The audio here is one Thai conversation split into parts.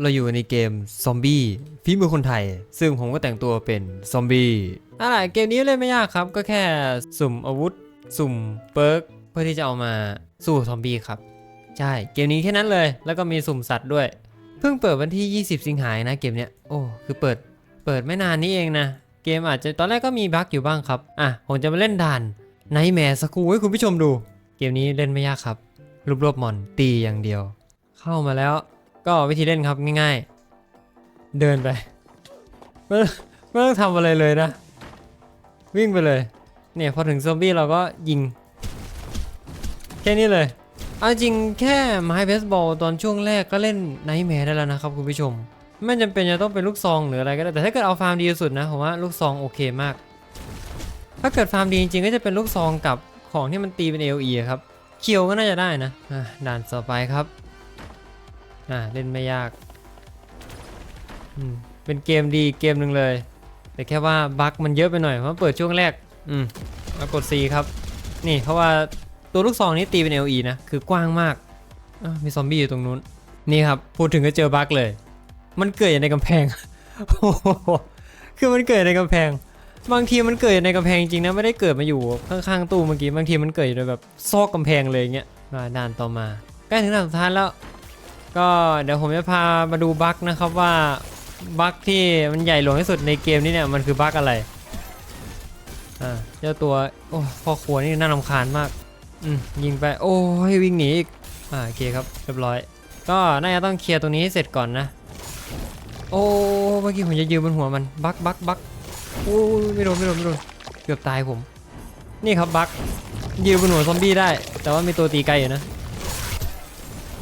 เราอยู่ในเกมซอมบี้ฝีมือคนไทย ซึ่งผมก็แต่งตัวเป็นซอมบี้อะไรเกมนี้เล่นไม่ยากครับ ก็แค่สุ่มอาวุธ สุ่มเปิร์กเพื่อที่จะเอามาสู้ซอมบี้ครับ ใช่ เกมนี้แค่นั้นเลย แล้วก็มีสุ่มสัตว์ด้วย เพิ่งเปิดวันที่ 20 สิงหาคมนะเกมเนี้ย โอ้ คือเปิด เปิดไม่นานนี้เองนะ เกมอาจจะตอนแรกก็มีบั๊กอยู่บ้างครับ อะ ผมจะมาเล่นด่านไนแมร์สกูให้คุณผู้ชมดู เกมนี้เล่นไม่ยากครับรูปรวบมอนตีอย่างเดียว เข้ามาแล้ว ก็วิธีเล่นครับง่ายๆ เดินไปไม่ต้องไม่ต้องทำอะไรเลยนะ วิ่งไปเลย เนี่ยพอถึงซอมบี้เราก็ยิง แค่นี้เลยเอาจริงแค่ไม้เบสบอลตอนช่วงแรกก็เล่นไนท์แมร์ได้แล้วนะครับคุณผู้ชม ไม่จำเป็นจะต้องเป็นลูกซองหรืออะไรก็ได้ แต่ถ้าเกิดเอาฟาร์มดีสุดนะผมว่าลูกซองโอเคมาก ถ้าเกิดฟาร์มดีจริงๆก็จะเป็นลูกซองกับของที่มันตีเป็น AOE อะครับเคียวก็น่าจะได้นะอะด่านต่อไปครับ อ่าเล่นไม่ยากอืมเป็นเกมดีเกมหนึ่งเลย แต่แค่ว่าบั๊กมันเยอะไปหน่อยเพราะเปิดช่วงแรกอืมแล้วกด C ครับ นี่เพราะว่าตัวลูกซองนี้ตีเป็น LE นะ คือกว้างมากมีซอมบี้อยู่ตรงนู้น นี่ครับ พูดถึงก็เจอบั๊กเลย มันเกิดอยู่ในกำแพงโอ้โหคือมันเกิดในกำแพง บางทีมันเกิดอยู่ในกำแพงจริงนะ ไม่ได้เกิดมาอยู่ข้างๆตู้เมื่อกี้ บางทีมันเกิดอยู่ในแบบซอกกำแพงเลยเงี้ยมาด่านต่อมาใกล้ถึงด่านสุดท้ายแล้ว ก็เดี๋ยวผมจะพามาดูบั๊กนะครับว่าบั๊กที่มันใหญ่หลวงที่สุดในเกมนี้เนี่ยมันคือบั๊กอะไรอ่าเจ้าตัวโอ้พ่อครัวนี่น่ารำคาญมากอืมยิงไปโอ้ยวิ่งหนีอีกอ่าโอเคครับเรียบร้อย ก็น่าจะต้องเคลียร์ตรงนี้ให้เสร็จก่อนนะ โอ้เมื่อกี้ผมจะยืนบนหัวมันบั๊กบั๊กบั๊กโอ้ไม่โดนไม่โดนไม่โดนเกือบตายผม นี่ครับบั๊กยืนบนหัวซอมบี้ได้ แต่ว่ามีตัวตีไกลอยู่นะ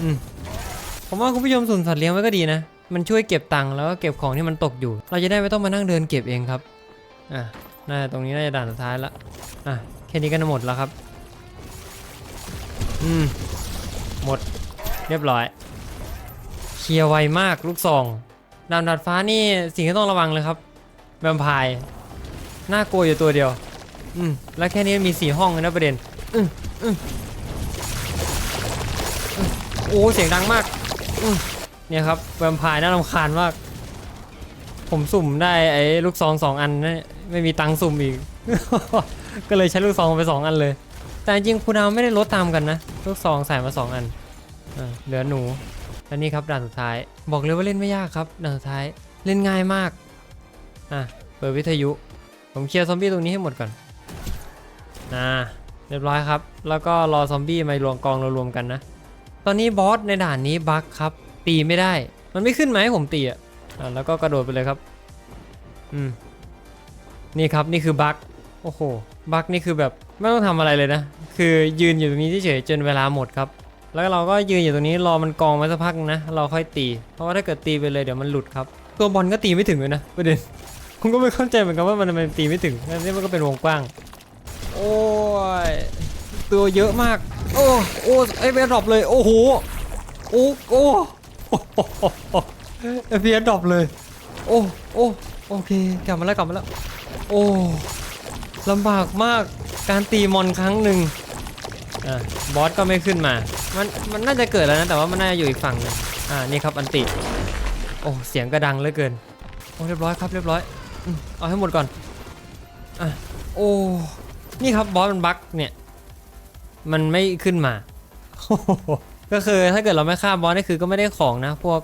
อืม ผมว่าคุณผู้ชมสุ่มสัตว์เลี้ยงไว้ก็ดีนะ มันช่วยเก็บตังค์แล้วก็เก็บของที่มันตกอยู่ เราจะได้ไม่ต้องมานั่งเดินเก็บเองครับ อะน่าจะตรงนี้น่าจะด่านสุดท้ายละ อะแค่นี้ก็หมดแล้วครับ อืม หมด เรียบร้อย เคลียร์ไวมากลูกซองดาวดาดฟ้านี่สิ่งที่ต้องระวังเลยครับ แวมไพร์น่ากลัวอยู่ตัวเดียว อืม แล้วแค่นี้มีสี่ห้องเลยนะประเด็นอืมอืมอืมโอ้ เสียงดังมาก เนี่ยครับแวมไพร์น่ารำคาญมาก ผมสุ่มได้ไอ้ลูกซองสองอันนะไม่มีตังสุ่มอีก ก็เลยใช้ลูกซองไปสองอันเลย แต่จริงๆคุณดาวไม่ได้ลดตามกันนะ ลูกซองใส่มาสองอันอ่าเหลือหนูและนี่ครับด่านสุดท้าย บอกเลยว่าเล่นไม่ยากครับด่านสุดท้ายเล่นง่ายมากอะเปิดวิทยุ ผมเคลียร์ซอมบี้ตรงนี้ให้หมดก่อนนะเรียบร้อยครับ แล้วก็รอซอมบี้มารวมกองเรารวมกันนะ ตอนนี้บอสในด่านนี้บั๊กครับ ตีไม่ได้ มันไม่ขึ้นมาให้ผมตีอะแล้วก็กระโดดไปเลยครับ อืม นี่ครับนี่คือบั๊กโอ้โห บั๊กนี่คือแบบไม่ต้องทำอะไรเลยนะ คือยืนอยู่ตรงนี้เฉยๆจนเวลาหมดครับ แล้วเราก็ยืนอยู่ตรงนี้รอมันกองมาสักพักนะ เราค่อยตี เพราะว่าถ้าเกิดตีไปเลยเดี๋ยวมันหลุดครับ ตัวบอลก็ตีไม่ถึงเลยนะประเด็นผมก็ไม่เข้าใจเหมือนกันว่ามันทำไมตีไม่ถึงนี่มันก็เป็นวงกว้าง โอ้ย ตัวเยอะมาก โอ้โอ้ไอเบียดรอปเลยโอ้โหโอ้โอ้ไอเบียดรอปเลย โอ้โอ้โอเคกลับมาแล้วกลับมาแล้ว โอ้ลำบากมากการตีมอนครั้งหนึ่งอะบอสก็ไม่ขึ้นมา มันมันน่าจะเกิดแล้วนะแต่ว่ามันน่าจะอยู่อีกฝั่งนึงอ่านี่ครับอันติโอ้เสียงกระดังเหลือเกินโอ้เรียบร้อยครับเรียบร้อยอเอาให้หมดก่อนอะโอ้นี่ครับบอสมันบั๊กเนี่ย มันไม่ขึ้นมา ก็คือถ้าเกิดเราไม่ฆ่าบอสนี่คือก็ไม่ได้ของนะ พวก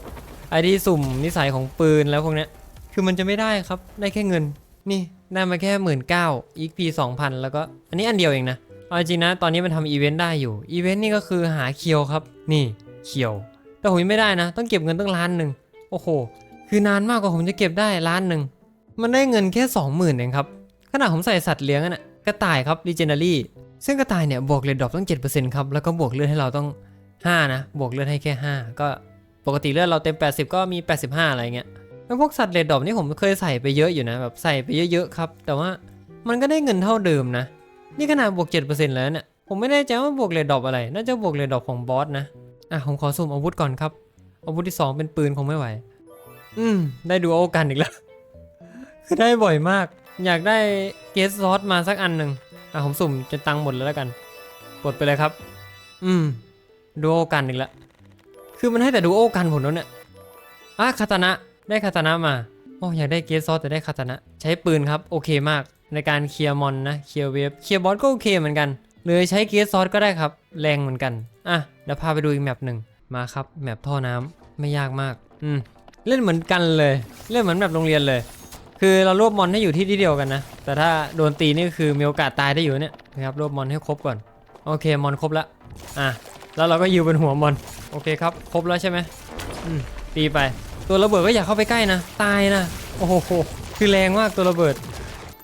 ไอที่สุ่มนิสัยของปืนแล้วพวกเนี้ยคือมันจะไม่ได้ครับได้แค่เงิน นี่ได้มาแค่หมื่นเก้าอีกพีสองพันแล้วก็ อันนี้อันเดียวเองนะเอาจริงนะ ตอนนี้มันทำอีเวนต์ได้อยู่อีเวนต์นี่ก็คือหาเคียวครับ นี่เคียว แต่ผมยังไม่ได้นะ ต้องเก็บเงินตั้งล้านหนึ่งโอ้โห คือนานมากกว่าผมจะเก็บได้ล้านหนึ่งมันได้เงินแค่สองหมื่นเองครับขนาดผมใส่สัตว์เลี้ยงอะน่ะกระต่ายครับ Legendary ซึ่งกระต่ายเนี่ยบวกเลดดรอปต้อง7%ครับแล้วก็บวกเลือดให้เราต้อง 5 นะ บวกเลือดให้แค่ 5 ก็ปกติเลือดเราเต็ม 80 ก็มี 85 อะไรเงี้ยแล้วพวกสัตว์เลดดรอปนี่ผมเคยใส่ไปเยอะอยู่นะแบบใส่ไปเยอะๆครับ แต่ว่ามันก็ได้เงินเท่าเดิมนะ นี่ขนาดบวก 7%แล้วเนี่ยผมไม่แน่ใจว่าบวกเลดดรอปอะไร น่าจะบวกเลดดรอปของบอสนะอะผมขอสุ่มอาวุธก่อนครับอาวุธที่สองเป็นปืนคงไม่ไหว อืม ได้ดูโอกันอีกแล้ว คือได้บ่อยมาก อยากได้เกสซอสมาสักอันหนึ่ง อะผมสุ่มจนตังค์หมดแล้วแล้วกันกดไปเลยครับ อืมดูโอกันอีกแล้วคือมันให้แต่ดูโอกันผมแล้วเนี่ยอะคาตานะได้คาตานะมาโอ้อยากได้เกสซอสแต่ได้คาตานะ ใช้ปืนครับ โอเคมากในการเคลียร์มอนนะเคลียร์เวฟเคลียร์บอสก็โอเคเหมือนกันเลยใช้เกสซอสก็ได้ครับ แรงเหมือนกันอะเดี๋ยวพาไปดูอีกแมปหนึ่งมาครับแมปท่อน้ำไม่ยากมาก อืมเล่นเหมือนกันเลย เล่นเหมือนแบบโรงเรียนเลย คือเรารวบมอนให้อยู่ที่ที่เดียวกันนะ แต่ถ้าโดนตีนี่คือมีโอกาสตายได้อยู่เนี่ยนะครับรวบมอนให้ครบก่อน โอเคมอนครบแล้วอะแล้วเราก็ยิวเป็นหัวมอน โอเคครับ ครบแล้วใช่ไหมอืมตีไป ตัวระเบิดก็อย่าเข้าไปใกล้นะ ตายนะ โอ้โห คือแรงมากตัวระเบิด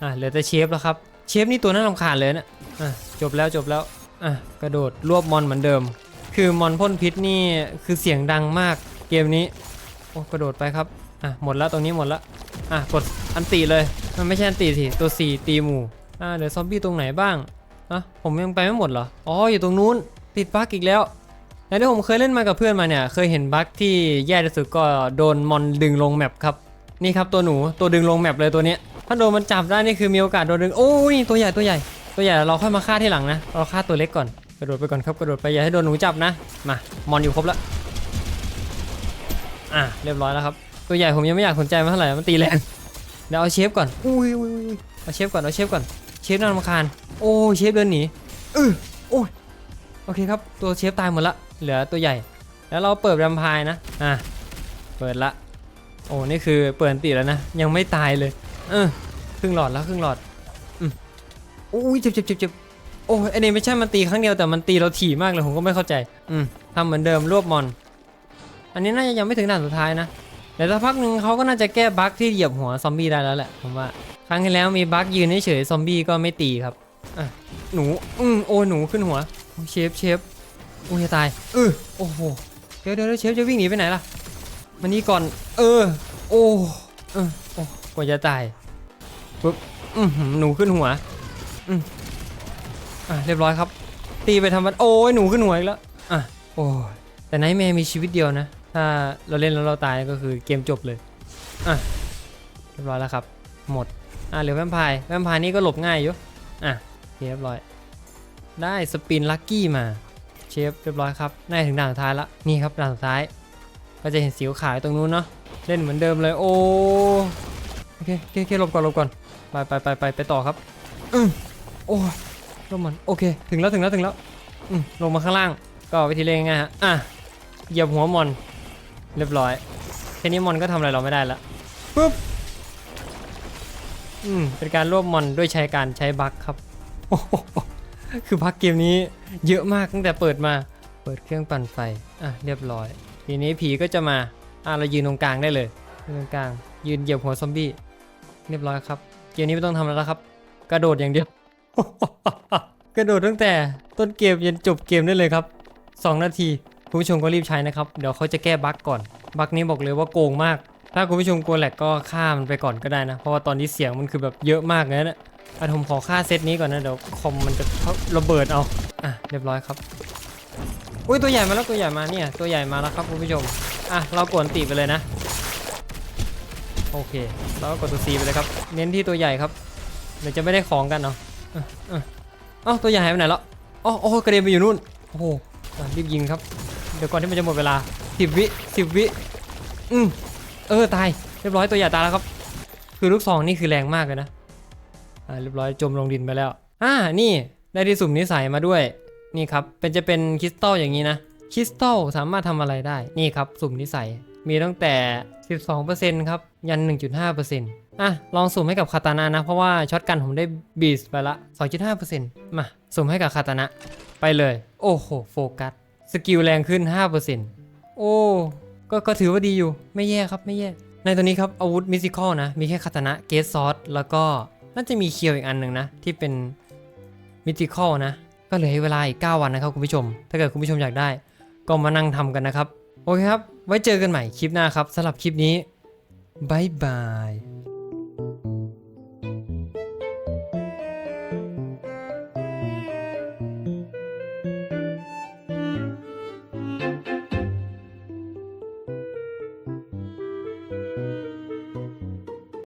อะเหลือแต่เชฟแล้วครับ เชฟนี่ตัวน่ารำคาญเลยนะอะจบแล้วจบแล้ว อะกระโดดรวบมอนเหมือนเดิม คือมอนพ่นพิษนี่คือเสียงดังมากเกมนี้ โอ้กระโดดไปครับ อะหมดแล้วตรงนี้หมดแล้ว อะกดอันตีเลย มันไม่ใช่อันตีสิตัว 4 ตีหมู่อะเดี๋ยวซอมบี้ตรงไหนบ้างอะผมยังไปไม่หมดเหรอ อ๋ออยู่ตรงนู้นติดบั๊กอีกแล้วแล้วที่ผมเคยเล่นมากับเพื่อนมาเนี่ยเคยเห็นบั๊กที่แย่ที่สุดก็โดนมอนดึงลงแมปครับนี่ครับตัวหนูตัวดึงลงแมปเลยตัวเนี้ยถ้าโดนมันจับได้นี่คือมีโอกาสโดนดึงโอ้ยตัวใหญ่ตัวใหญ่ ตัวใหญ่เราค่อยมาฆ่าที่หลังนะเราฆ่าตัวเล็กก่อนกระโดดไปก่อนครับกระโดดไปอย่าให้โดนหนูจับนะมามอนอยู่ครบแล้วอะเรียบร้อยแล้วครับ ตัวใหญ่ผมยังไม่อยากสนใจมันเท่าไหร่มันตีแรงเดี๋ยวเอาเชฟก่อนอุ้ยอุ้ยอุ้ยเอาเชฟก่อนเอาเชฟก่อนเชฟน่ารำคาญโอ้เชฟเดินหนีเออโอ้ยโอเคครับตัวเชฟตายหมดละเหลือตัวใหญ่ แล้วเราเปิดแรมไพร์นะอะเปิดละโอ้นี่คือเปิดอันติแล้วนะยังไม่ตายเลยเออครึ่งหลอดแล้วครึ่งหลอดอืมอุ้ยเจ็บเจ็บเจ็บเจ็บโอ้ยไอเนไม่ใช่มันตีครั้งเดียวแต่มันตีเราถี่มากเลยผมก็ไม่เข้าใจอืมทำเหมือนเดิมรวบมอน อันนี้น่าจะยังไม่ถึงด่านสุดท้ายนะเดี๋ยวสักพักหนึ่งเขาก็น่าจะแก้บั๊กที่เหยียบหัวซอมบี้ได้แล้วแหละผมว่า ครั้งที่แล้วมีบั๊กยืนเฉยซอมบี้ก็ไม่ตีครับอะหนูอืมโอ้หนูขึ้นหัวเชฟเชฟโอ้ยตายเออโอ้โหเดี๋ยวเดี๋ยวเดี๋ยวเชฟจะวิ่งหนีไปไหนล่ะมานี่ก่อน เออ โอ้เออโอ้กว่าจะตายปุ๊บอือหนูขึ้นหัวอืมอะเรียบร้อยครับ ตีไปทำมันโอ้ยหนูขึ้นหัวอีกแล้วอะโอ้แต่ไนท์แมร์มีชีวิตเดียวนะ ถ้าเราเล่นแล้วเราตายก็คือเกมจบเลย อะ เรียบร้อยแล้วครับ หมด อะเหลือแวมพร์แวมพร์นี่ก็หลบง่ายอยู่ อะเคเรียบร้อย ได้สปินลัคกี้มา เชฟเรียบร้อยครับน่าถึงด่านสุดท้ายละ นี่ครับด่านสุดท้าย ก็จะเห็นสิวขาวอยู่ตรงนู้นเนาะ เล่นเหมือนเดิมเลย โอ้ โอเคโอเคโอเคหลบก่อนหลบก่อน ไปไปไปไปไปต่อครับ อืมโอ้ยลงมัน โอเค ถึงแล้วถึงแล้วถึงแล้ว อืมลงมาข้างล่าง ก็วิธีเล่นง่ายฮะ อะ เหยียบหัวมอน เรียบร้อยแค่นี้มอนก็ทำอะไรเราไม่ได้ละปุ๊บอืมเป็นการรวบมอนด้วยใช้การใช้บั๊กครับโอ้โหคือบั๊กเกมนี้เยอะมากตั้งแต่เปิดมา เปิดเครื่องปั่นไฟอะเรียบร้อย ทีนี้ผีก็จะมาอะเรายืนตรงกลางได้เลยยืนตรงกลาง ยืนเหยียบหัวซอมบี้เรียบร้อยครับเกมนี้ไม่ต้องทำแล้วนะครับ กระโดดอย่างเดียวกระโดดตั้งแต่ต้นเกมยันจบเกมได้เลยครับ 2 นาที คุณผู้ชมก็รีบใช้นะครับ เดี๋ยวเขาจะแก้บั๊กก่อน บั๊กนี้บอกเลยว่าโกงมาก ถ้าคุณผู้ชมกลัวแหลกก็ฆ่ามันไปก่อนก็ได้นะ เพราะว่าตอนนี้เสียงมันคือแบบเยอะมากเลยนะอะผมขอฆ่าเซตนี้ก่อนนะ เดี๋ยวคอมมันจะระเบิดเอา อะเรียบร้อยครับ อุ้ยตัวใหญ่มาแล้วตัวใหญ่มาเนี่ย ตัวใหญ่มาแล้วครับคุณผู้ชม อะเรากดอันติไปเลยนะ โอเคแล้วก็กดตัว C ไปเลยครับ เน้นที่ตัวใหญ่ครับ เดี๋ยวจะไม่ได้ของกันเนาะอ้าเอ้าเอ้าตัวใหญ่หายไปไหนแล้วอ๋อโอ้กระเด็นไปอยู่นู่น โอ้โหอะรีบยิงครับ ดี๋ยวก่อนที่มันจะหมดเวลาสิบวิสิบวิอืมเออตายเรียบร้อยตัวใหญ่ตายแล้วครับ คือลูกซองนี่คือแรงมากเลยนะอ่าเรียบร้อยจมลงดินไปแล้วอ่านี่ได้ที่สุ่มนิสัยมาด้วยนี่ครับเป็นจะเป็นคริสตัลอย่างนี้นะคริสตัลสามารถทำอะไรได้นี่ครับสุ่มนิสัยมีตั้งแต่ 12%ครับ ยัน 1.5%อะ ลองสุ่มให้กับคาตานะนะ เพราะว่าช็อตกันผมได้บีสไปละ 2.5%มา สุ่มให้กับคาตานะ ไปเลย โอ้โห โฟกัส สกิลแรงขึ้น 5%โอ้ ก็ก็ถือว่าดีอยู่ ไม่แย่ครับไม่แย่ ในตัวนี้ครับอาวุธมิสิคอลนะ มีแค่คาตนะเกสซอสแล้วก็น่าจะมีเคียวอีกอันหนึ่งนะ ที่เป็นมิติคอลนะ ก็เหลือให้เวลาอีก 9 วันนะครับคุณผู้ชม ถ้าเกิดคุณผู้ชมอยากได้ ก็มานั่งทำกันนะครับ โอเคครับ ไว้เจอกันใหม่คลิปหน้าครับสำหรับคลิปนี้บายบาย